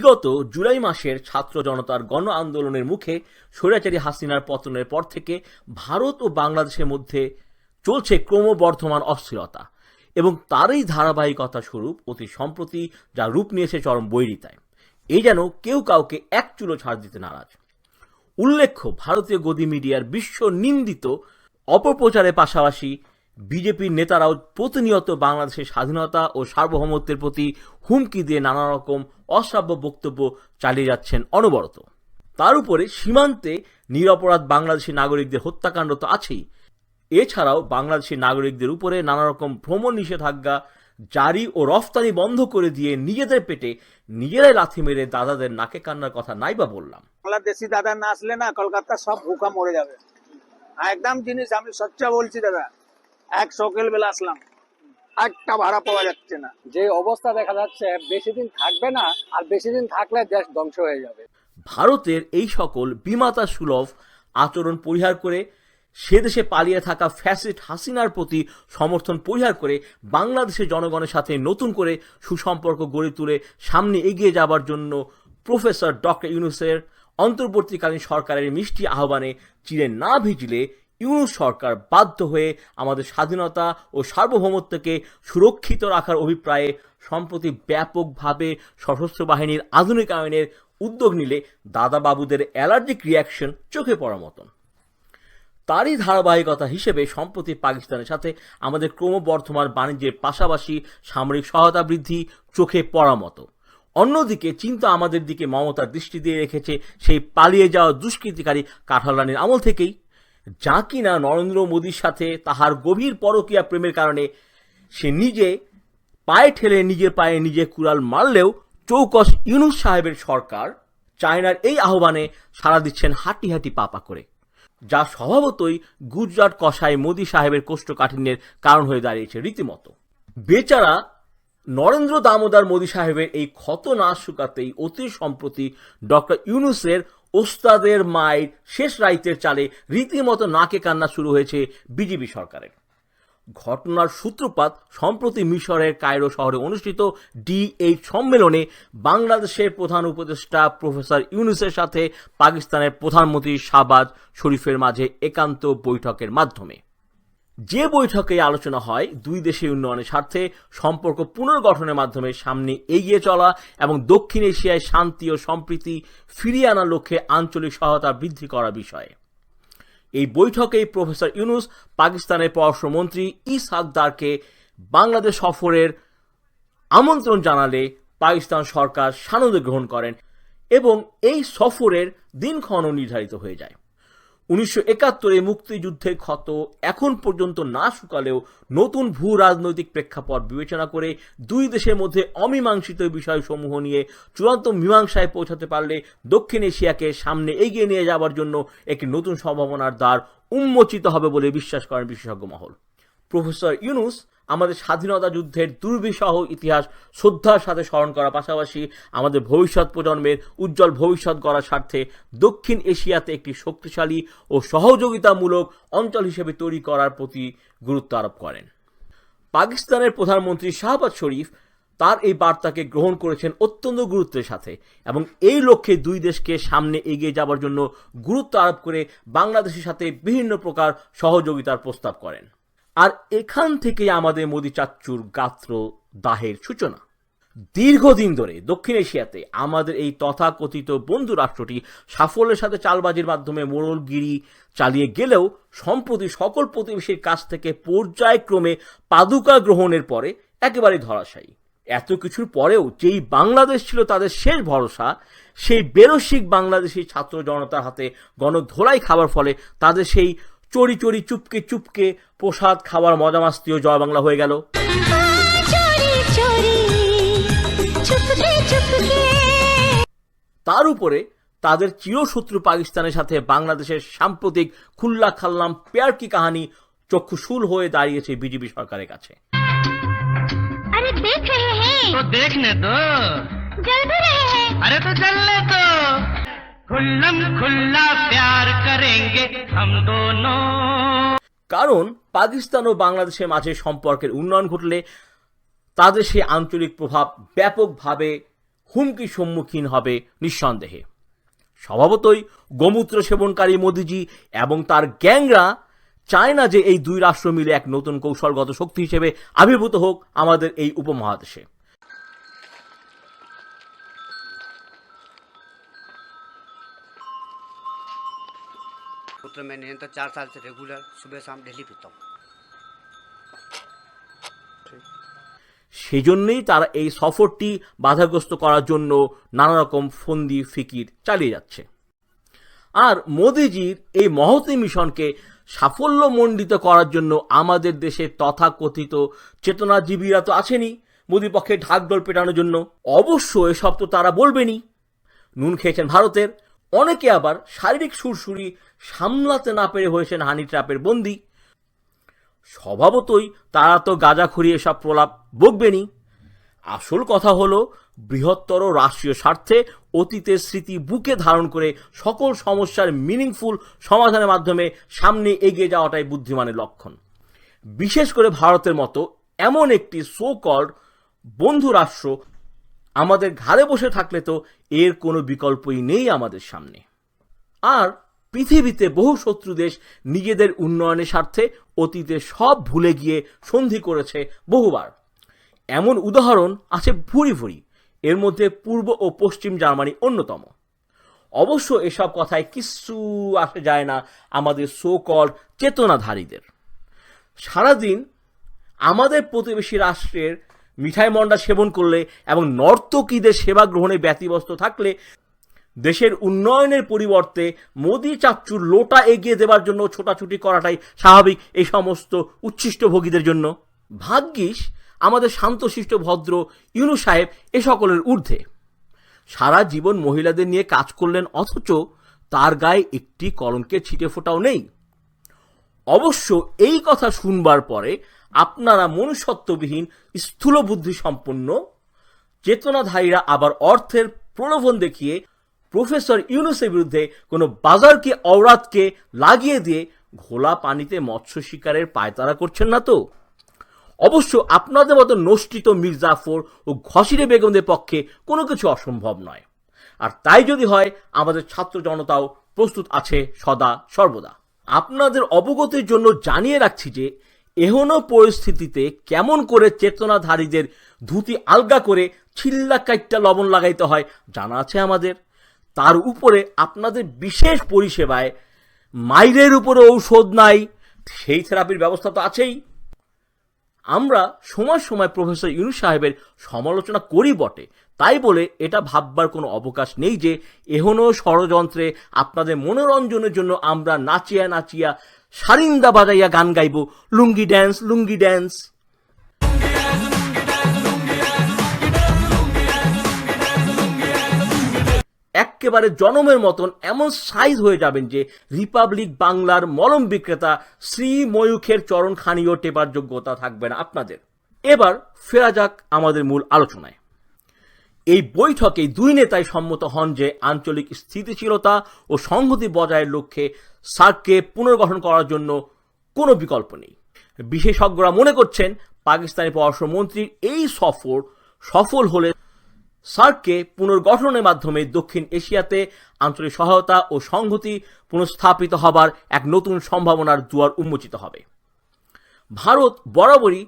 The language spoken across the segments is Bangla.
বিগত জুলাই মাসের ছাত্র জনতার গণ আন্দোলনের মুখে স্বৈরাচারী হাসিনার পতনের পর থেকে ভারত ও বাংলাদেশের মধ্যে চলছে ক্রমবর্ধমান অস্থিরতা এবং তারই ধারাবাহিকতা স্বরূপ অতি সম্প্রতি যা রূপ নিয়েছে চরম বৈরিতায়। এই যেন কেউ কাউকে এক চুলো ছাড় দিতে নারাজ। উল্লেখ্য, ভারতীয় গদি মিডিয়ার বিশ্ব নিন্দিত অপপ্রচারের পাশাপাশি বিজেপির নেতারাও প্রতিনিয়ত বাংলাদেশের স্বাধীনতা ও সার্বভৌমত্বের প্রতি হুমকি দিয়ে নানা রকম অশ্রাব্য বক্তব্য চালিয়ে যাচ্ছেন অনবরত। তার উপরে সীমান্তে নিরপরাধ বাংলাদেশি নাগরিকদের হত্যাকাণ্ড তো আছেই। এছাড়াও বাংলাদেশি নাগরিকদের উপরে নানা রকম ভ্রমণ নিষেধাজ্ঞা জারি ও রফতানি বন্ধ করে দিয়ে নিজেদের পেটে নিজেরাই লাথি মেরে দাদাদের নাকে কান্নার কথা নাই বা বললাম। বাংলাদেশি দাদা না আসলে না কলকাতা সব ভুকা মরে যাবে। একদম জিনিস আমি সচ্চা বলছি দাদা এক সকাল বেলা আসলাম। একটা ভাড়া পাওয়া যাচ্ছে না। যে অবস্থা দেখা যাচ্ছে বেশি দিন থাকবে না আর বেশি দিন থাকলে দেশ ধ্বংস হয়ে যাবে। ভারতের এই সকল বিমাতা সুলভ আচরণ পরিহার করে সে দেশে পালিয়ে থাকা ফ্যাসিট হাসিনার প্রতি সমর্থন পরিহার করে বাংলাদেশের জনগণের সাথে নতুন করে সুসম্পর্ক গড়ে তুলে সামনে এগিয়ে যাবার জন্য প্রফেসর ডক্টর ইউনুসের অন্তর্বর্তীকালীন সরকারের মিষ্টি আহ্বানে চিরে না ভিজলে ইউনুস সরকার বাধ্য হয়ে আমাদের স্বাধীনতা ও সার্বভৌমত্বকে সুরক্ষিত রাখার অভিপ্রায়ে সম্প্রতি ব্যাপকভাবে সশস্ত্র বাহিনীর আধুনিকায়নের উদ্যোগ নিলে দাদাবাবুদের অ্যালার্জিক রিয়াকশন চোখে পড়ার মতন। তারই ধারাবাহিকতা হিসেবে সম্প্রতি পাকিস্তানের সাথে আমাদের ক্রমবর্ধমান বাণিজ্যের পাশাপাশি সামরিক সহায়তা বৃদ্ধি চোখে পড়া মতো। অন্যদিকে চিন্তা আমাদের দিকে মমতার দৃষ্টি দিয়ে রেখেছে সেই পালিয়ে যাওয়া দুষ্কৃতিকারী কাঠালানির আমল থেকেই। যা কিনা নরেন্দ্র মোদীর সাথে তাহার গভীর পরকীয়া প্রেমের কারণে সে নিজে পায়ে ঠেলে নিজের পায়ে নিজে কুড়াল মারলেও চৌকস ইউনুস সাহেবের সরকার চায়নার এই আহ্বানে সাড়া দিচ্ছেন হাঁটি হাঁটি পাপা করে, যা স্বভাবতই গুজরাট কষায় মোদী সাহেবের কোষ্ঠকাঠিন্যের কারণ হয়ে দাঁড়িয়েছে রীতিমতো। বেচারা নরেন্দ্র দামোদর মোদী সাহেবের এই ক্ষত না শুকাতেই অতি সম্প্রতি ডক্টর ইউনুসের ওস্তাদের মায়ের শেষ রাইতের চালে রীতিমতো নাকে কান্না শুরু হয়েছে বিজেপি সরকারের। ঘটনার সূত্রপাত সম্প্রতি মিশরের কায়রো শহরে অনুষ্ঠিত ডি এইট সম্মেলনে বাংলাদেশের প্রধান উপদেষ্টা প্রফেসর ইউনুসের সাথে পাকিস্তানের প্রধানমন্ত্রী শাহবাজ শরীফের মাঝে একান্ত বৈঠকের মাধ্যমে। যে বৈঠকে আলোচনা হয়, দুই দেশের উন্নয়নের স্বার্থে সম্পর্ক পুনর্গঠনের মাধ্যমে সামনে এগিয়ে চলা এবং দক্ষিণ এশিয়ায় শান্তি ও সম্প্রীতি ফিরিয়ে আনার লক্ষ্যে আঞ্চলিক সহায়তা বৃদ্ধি করা বিষয়ে। এই বৈঠকেই প্রফেসর ইউনুস পাকিস্তানের পররাষ্ট্রমন্ত্রী ইসহাক দারকে বাংলাদেশ সফরের আমন্ত্রণ জানালে পাকিস্তান সরকার সানন্দে গ্রহণ করেন এবং এই সফরের দিনক্ষণও নির্ধারিত হয়ে যায়। উনিশশো একাত্তরে মুক্তিযুদ্ধের ক্ষত এখন পর্যন্ত না শুকালেও নতুন ভূ রাজনৈতিক প্রেক্ষাপট বিবেচনা করে দুই দেশের মধ্যে অমীমাংসিত বিষয়সমূহ নিয়ে চূড়ান্ত মীমাংসায় পৌঁছাতে পারলে দক্ষিণ এশিয়াকে সামনে এগিয়ে নিয়ে যাওয়ার জন্য একটি নতুন সম্ভাবনার দ্বার উন্মোচিত হবে বলে বিশ্বাস করেন বিশেষজ্ঞ মহল। প্রফেসর ইউনুস আমাদের স্বাধীনতা যুদ্ধের দুর্বিষহ ইতিহাস শ্রদ্ধার সাথে স্মরণ করার পাশাপাশি আমাদের ভবিষ্যৎ প্রজন্মের উজ্জ্বল ভবিষ্যৎ গড়ার স্বার্থে দক্ষিণ এশিয়াতে একটি শক্তিশালী ও সহযোগিতামূলক অঞ্চল হিসেবে তৈরি করার প্রতি গুরুত্ব আরোপ করেন। পাকিস্তানের প্রধানমন্ত্রী শাহবাজ শরীফ তার এই বার্তাকে গ্রহণ করেছেন অত্যন্ত গুরুত্বের সাথে এবং এই লক্ষ্যে দুই দেশকে সামনে এগিয়ে যাবার জন্য গুরুত্ব আরোপ করে বাংলাদেশের সাথে বিভিন্ন প্রকার সহযোগিতার প্রস্তাব করেন। আর এখান থেকে আমাদের মোদী চাচ্চুর গাত্র দাহের সূচনা। দীর্ঘদিন ধরে দক্ষিণ এশিয়াতে আমাদের এই তথাকথিত বন্ধু রাষ্ট্রটি সাফল্যের সাথে চালবাজির মাধ্যমে মোড়লগিরি চালিয়ে গেলেও সম্প্রতি সকল প্রতিবেশীর কাছ থেকে পর্যায়ক্রমে পাদুকা গ্রহণের পরে একেবারে ধরাশায়ী। এত কিছুর পরেও যেই বাংলাদেশ ছিল তাদের শেষ ভরসা, সেই বেরসিক বাংলাদেশি ছাত্র জনতার হাতে গণধোলাই খাবার ফলে তাদের সেই চড়ি চড়ি চুপকে চুপকে প্রসাদ খাওয়ার মজা মাস্তিও জয় বাংলা হয়ে গেল। তার উপরে তাদের চিরশত্রু পাকিস্তানের সাথে বাংলাদেশের সাম্প্রতিক খুল্লা খাল্লাম পেয়ার কি কাহানি চক্ষুশূল হয়ে দাঁড়িয়েছে বিজেপি সরকারের কাছে। দেখ তো। জল রে আরে তো জল তো। খুল্লম খুল্লা প্যার করেঙ্গে হাম দোনো কারণ পাকিস্তান ও বাংলাদেশের মাঝে সম্পর্কের উন্নয়ন ঘটলে তাদের সেই আঞ্চলিক প্রভাব ব্যাপকভাবে হুমকির সম্মুখীন হবে নিঃসন্দেহে। স্বভাবতই গোমূত্র সেবনকারী মোদিজি এবং তার গ্যাংরা চায় না যে এই দুই রাষ্ট্র মিলে এক নতুন কৌশলগত শক্তি হিসেবে আবির্ভূত হোক আমাদের এই উপমহাদেশে। पुत्र मैं निरंतर चार साल से रेगुलर सुबह शाम डेली पीता हूँ সেজন্যই তারা এই সফরটি বাধাগ্রস্ত করার জন্য নানা রকম ফন্দি ফিকির চালিয়ে যাচ্ছে আর মোদিজির এই মহতী মিশনকে সাফল্যমণ্ডিত করার জন্য আমাদের দেশে তথাকথিত চেতনাজীবীরা তো আছেনই মোদি পক্ষে ঢাকডোল পেটানোর জন্য অবশ্য এসব তো তারা বলবেনই নুন খেয়েছেন ভারতের অনেকে আবার শারীরিক সুরসুরি সামলাতে না পেরে হয়েছেন হানি ট্র্যাপের বন্দী। স্বভাবতই তারা তো গাঁজাখুরি এসব প্রলাপ বকবেনই আসল কথা হলো, বৃহত্তর রাষ্ট্রীয় স্বার্থে অতীতের স্মৃতি বুকে ধারণ করে সকল সমস্যার মিনিংফুল সমাধানের মাধ্যমে সামনে এগিয়ে যাওয়াটাই বুদ্ধিমানের লক্ষণ। বিশেষ করে ভারতের মতো এমন একটি সো কল্ড বন্ধু রাষ্ট্র আমাদের ঘাড়ে বসে থাকলে তো এর কোনো বিকল্পই নেই আমাদের সামনে। আর পৃথিবীতে বহু শত্রু দেশ নিজেদের উন্নয়নের স্বার্থে অতীতে সব ভুলে গিয়ে সন্ধি করেছে বহুবার। এমন উদাহরণ আছে ভুরি ভুরি, এর মধ্যে পূর্ব ও পশ্চিম জার্মানি অন্যতম। অবশ্য এসব কথায় কিচ্ছু আসে যায় না আমাদের সো কল চেতনাধারীদের। সারাদিন আমাদের প্রতিবেশী রাষ্ট্রের মিঠাই মন্ডা সেবন করলে এবং নর্তকীদের সেবা গ্রহণে ব্যতিব্যস্ত থাকলে দেশের উন্নয়নের পরিবর্তে মোদি চাচ্চুর লোটা এগিয়ে দেওয়ার জন্য ছোটাছুটি করাটাই স্বাভাবিক এই সমস্ত উচ্ছিষ্টভোগীদের জন্য। ভাগ্যিস আমাদের শান্তশিষ্ট ভদ্র ইউনু সাহেব এ সকলের ঊর্ধ্বে। সারা জীবন মহিলাদের নিয়ে কাজ করলেন অথচ তার গায়ে একটি কলঙ্কের ছিটে ফোটাও নেই। অবশ্য এই কথা শুনবার পরে আপনারা মনুষ্যত্ববিহীন স্থূল বুদ্ধি সম্পন্ন চেতনাধারীরা আবার অর্থের প্রলোভন দেখিয়ে প্রফেসর ইউনুসের বিরুদ্ধে কোনো বাজারকে অওরাতকে লাগিয়ে দিয়ে ঘোলা পানিতে মৎস্য শিকারের পায়তারা করছেন না তো? অবশ্য আপনাদের মতো নষ্টিত মির্জাফর ও ঘসিরে বেগমদের পক্ষে কোনো কিছু অসম্ভব নয়। আর তাই যদি হয়, আমাদের ছাত্র জনতাও প্রস্তুত আছে সদা সর্বদা। আপনাদের অবগতির জন্য জানিয়ে রাখছি যে, এহনো পরিস্থিতিতে কেমন করে চেতনাধারীদের ধুতি আলগা করে ছিল্লা কাইটটা লবণ লাগাইতে হয়, জানা আছে আমাদের। তার উপরে আপনাদের বিশেষ পরিষেবায় মাইরের উপরে ঔষধ নাই, সেই থেরাপির ব্যবস্থা তো আছেই। আমরা সময় সময় প্রফেসর ইউনুস সাহেবের সমালোচনা করি বটে তাই বলে এটা ভাববার কোনো অবকাশ নেই যে এহনো ষড়যন্ত্রে আপনাদের মনোরঞ্জনের জন্য আমরা নাচিয়া নাচিয়া সারিন্দা বাজাইয়া গান গাইব। Lungi dance lungi dance. এক্কেবারে জনমের মতন এমন সাইজ হয়ে যাবেন যে রিপাবলিক বাংলার মলম বিক্রেতা শ্রী ময়ূখের চরণ খানিও টেপার যোগ্যতা থাকবে না আপনাদের। এবার ফেরা যাক আমাদের মূল আলোচনায়। এই বৈঠকে দুই নেতাই সম্মত হন যে আঞ্চলিক স্থিতিশীলতা ও সংহতি বজায়ের লক্ষ্যে সার্ককে পুনর্গঠন করার জন্য কোনো বিকল্প নেই। বিশেষজ্ঞরা মনে করছেন, পাকিস্তানি পররাষ্ট্রমন্ত্রীর এই সফর সফল হলে সার্ককে পুনর্গঠনের মাধ্যমে দক্ষিণ এশিয়াতে আঞ্চলিক সহায়তা ও সংহতি পুনঃস্থাপিত হবার এক নতুন সম্ভাবনার দুয়ার উন্মোচিত হবে। ভারত বরাবরই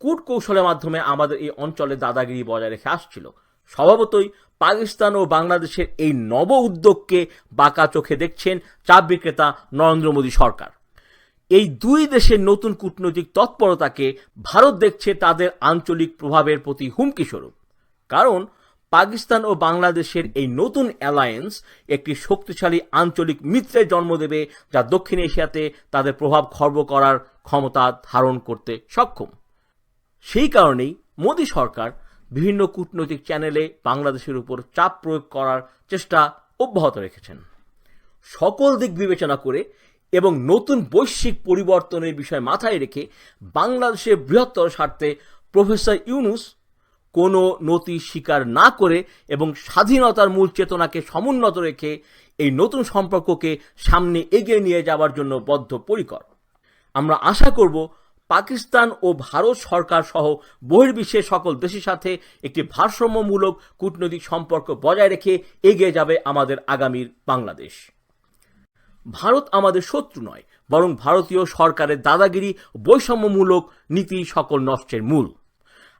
কূট কৌশলের মাধ্যমে আমাদের এই অঞ্চলে দাদাগিরি বজায় রেখে আসছিল। স্বভাবতই পাকিস্তান ও বাংলাদেশের এই নব উদ্যোগকে বাঁকা চোখে দেখছেন চাপ বিক্রেতা নরেন্দ্র মোদী সরকার। এই দুই দেশের নতুন কূটনৈতিক তৎপরতাকে ভারত দেখছে তাদের আঞ্চলিক প্রভাবের প্রতি হুমকি স্বরূপ। কারণ পাকিস্তান ও বাংলাদেশের এই নতুন অ্যালায়েন্স একটি শক্তিশালী আঞ্চলিক মিত্রের জন্ম দেবে যা দক্ষিণ এশিয়াতে তাদের প্রভাব খর্ব করার ক্ষমতা ধারণ করতে সক্ষম। সেই কারণেই মোদী সরকার বিভিন্ন কূটনৈতিক চ্যানেলে বাংলাদেশের উপর চাপ প্রয়োগ করার চেষ্টা অব্যাহত রেখেছেন। সকল দিক বিবেচনা করে এবং নতুন বৈশ্বিক পরিবর্তনের বিষয় মাথায় রেখে বাংলাদেশের বৃহত্তর স্বার্থে প্রফেসর ইউনুস কোনো নতি স্বীকার না করে এবং স্বাধীনতার মূল চেতনাকে সমুন্নত রেখে এই নতুন সম্পর্ককে সামনে এগিয়ে নিয়ে যাওয়ার জন্য বদ্ধপরিকর। আমরা আশা করব পাকিস্তান ও ভারত সরকার সহ বহির্বিশ্বের সকল দেশের সাথে একটি ভারসাম্যমূলক কূটনৈতিক সম্পর্ক বজায় রেখে এগিয়ে যাবে আমাদের আগামীর বাংলাদেশ। ভারত আমাদের শত্রু নয়, বরং ভারতীয় সরকারের দাদাগিরি বৈষম্যমূলক নীতি সকল নষ্টের মূল।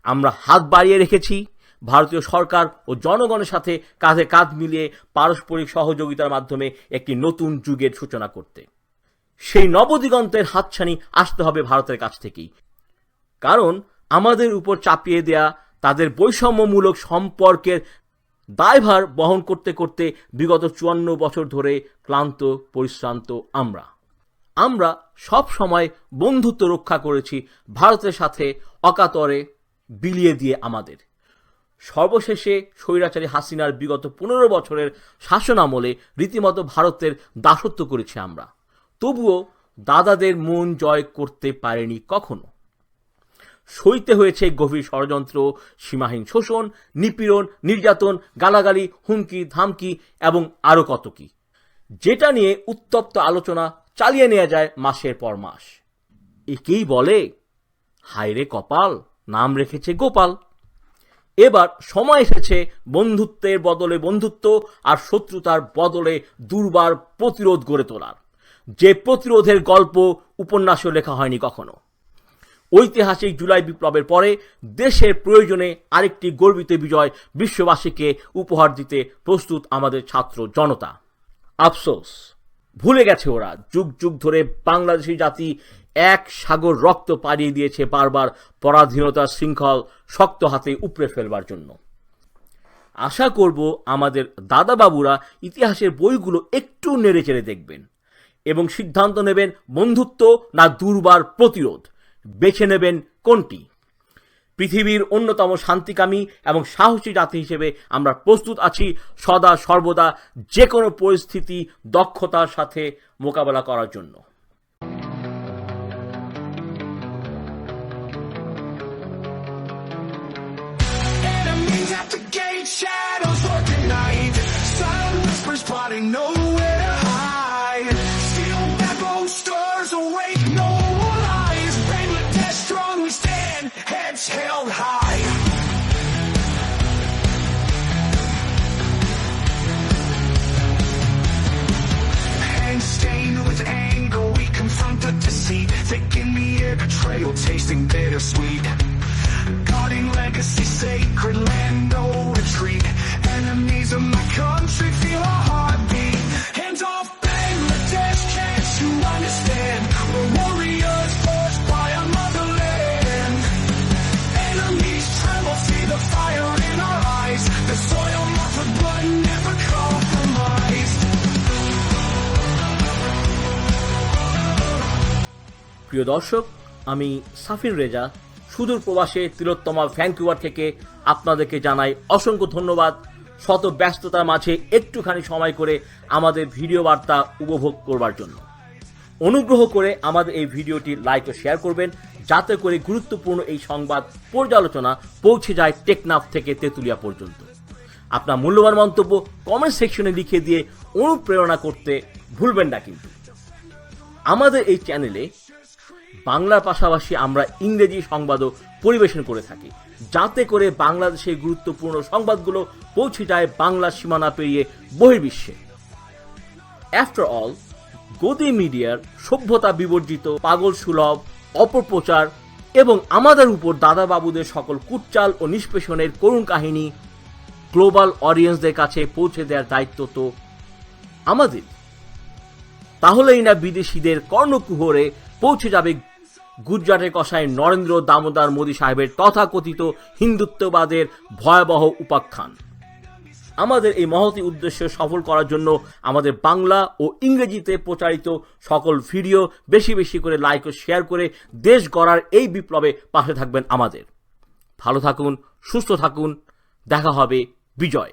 আমরা হাত বাড়িয়ে রেখেছি, ভারতীয় সরকার ও জনগণের সাথে কাঁধে কাঁধ মিলিয়ে পারস্পরিক সহযোগিতার মাধ্যমে একটি নতুন যুগের সূচনা করতে। সেই নবদিগন্তের হাতছানি আসতে হবে ভারতের কাছ থেকেই। কারণ আমাদের উপর চাপিয়ে দেয়া তাদের বৈষম্যমূলক সম্পর্কের দায়ভার বহন করতে করতে বিগত চুয়ান্ন বছর ধরে ক্লান্ত, পরিশ্রান্ত আমরা। আমরা সব সময় বন্ধুত্ব রক্ষা করেছি ভারতের সাথে অকাতরে বিলিয়ে দিয়ে আমাদের। সর্বশেষে স্বৈরাচারী হাসিনার বিগত পনেরো বছরের শাসন আমলে রীতিমতো ভারতের দাসত্ব করেছি আমরা। তবুও দাদাদের মন জয় করতে পারেনি কখনো। সইতে হয়েছে গভীর ষড়যন্ত্র, সীমাহীন শোষণ, নিপীড়ন, নির্যাতন, গালাগালি, হুমকি, ধামকি এবং আরও কত কি। যেটা নিয়ে উত্তপ্ত আলোচনা চালিয়ে নেওয়া যায় মাসের পর মাস। একেই বলে, হায়রে কপাল, নাম রেখেছে গোপাল। এবার সময় এসেছে বন্ধুত্বের বদলে বন্ধুত্ব আর শত্রুতার বদলে দুর্বার প্রতিরোধ গড়ে তোলার। যে প্রতিরোধের গল্প উপন্যাসও লেখা হয়নি কখনো। ঐতিহাসিক জুলাই বিপ্লবের পরে দেশের প্রয়োজনে আরেকটি গর্বিত বিজয় বিশ্ববাসীকে উপহার দিতে প্রস্তুত আমাদের ছাত্র জনতা। আফসোস, ভুলে গেছে ওরা। যুগ যুগ ধরে বাংলাদেশি জাতি এক সাগর রক্ত পাড়িয়ে দিয়েছে বারবার পরাধীনতার শৃঙ্খল শক্ত হাতে উপড়ে ফেলবার জন্য। আশা করব আমাদের দাদাবাবুরা ইতিহাসের বইগুলো একটু নেড়ে চেড়ে দেখবেন। এবং সিদ্ধান্ত নেবেন বন্ধুত্ব না দুর্বার প্রতিরোধ। বেছে নেবেন কোনটি? পৃথিবীর অন্যতম শান্তিকামী এবং সাহসী জাতি হিসেবে আমরা প্রস্তুত আছি। সদা সর্বদা যে কোনো পরিস্থিতি দক্ষতার সাথে মোকাবেলা করার জন্য। Shadows whispers, plotting nowhere tasting bittersweet. Guarding legacy, sacred land, no retreat. Enemies of my country feel our heartbeat. Hands off Bangladesh, can't you understand? We're warriors forged by our motherland. Enemies tremble, see the fire in our eyes. The soil marked with blood, never compromised. প্রিয় দর্শক আমি সাফির রেজা, সুদূর প্রবাসে তিলোত্তমা ভ্যাঙ্কুভার থেকে আপনাদেরকে জানাই অসংখ্য ধন্যবাদ। শত ব্যস্ততার মাঝে একটুখানি সময় করে আমাদের ভিডিও বার্তা উপভোগ করবার জন্য। অনুগ্রহ করে আমাদের এই ভিডিওটি লাইক ও শেয়ার করবেন, যাতে করে গুরুত্বপূর্ণ এই সংবাদ পর্যালোচনা পৌঁছে যায় টেকনাফ থেকে তেঁতুলিয়া পর্যন্ত। আপনার মূল্যবান মন্তব্য কমেন্ট সেকশনে লিখে দিয়ে অনুপ্রেরণা করতে ভুলবেন না কিন্তু। আমাদের এই চ্যানেলে বাংলার পাশাপাশি আমরা ইংরেজি সংবাদও পরিবেশন করে থাকি। যাতে করে বাংলাদেশের গুরুত্বপূর্ণ সংবাদগুলো পৌঁছে যায় বাংলার সীমানা পেরিয়ে বহির্বিশ্বে। আফটার অল গদি মিডিয়ার সভ্যতা বিবর্জিত, পাগল সুলভ, অপপ্রচার এবং আমাদের উপর দাদাবাবুদের সকল কুটচাল ও নিষ্পেষণের করুণ কাহিনী গ্লোবাল অডিয়েন্সদের কাছে পৌঁছে দেওয়ার দায়িত্ব তো আমাদের। তাহলেই না বিদেশিদের কর্ণকুহরে পৌঁছে যাবে গুজরাটের কষায় নরেন্দ্র দামোদর মোদী সাহেবের তথাকথিত হিন্দুত্ববাদের ভয়াবহ উপাখ্যান। আমাদের এই মহতি উদ্দেশ্য সফল করার জন্য আমাদের বাংলা ও ইংরেজিতে প্রচারিত সকল ভিডিও বেশি বেশি করে লাইক ও শেয়ার করে দেশ গড়ার এই বিপ্লবে পাশে থাকবেন আমাদের। ভালো থাকুন, সুস্থ থাকুন, দেখা হবে বিজয়।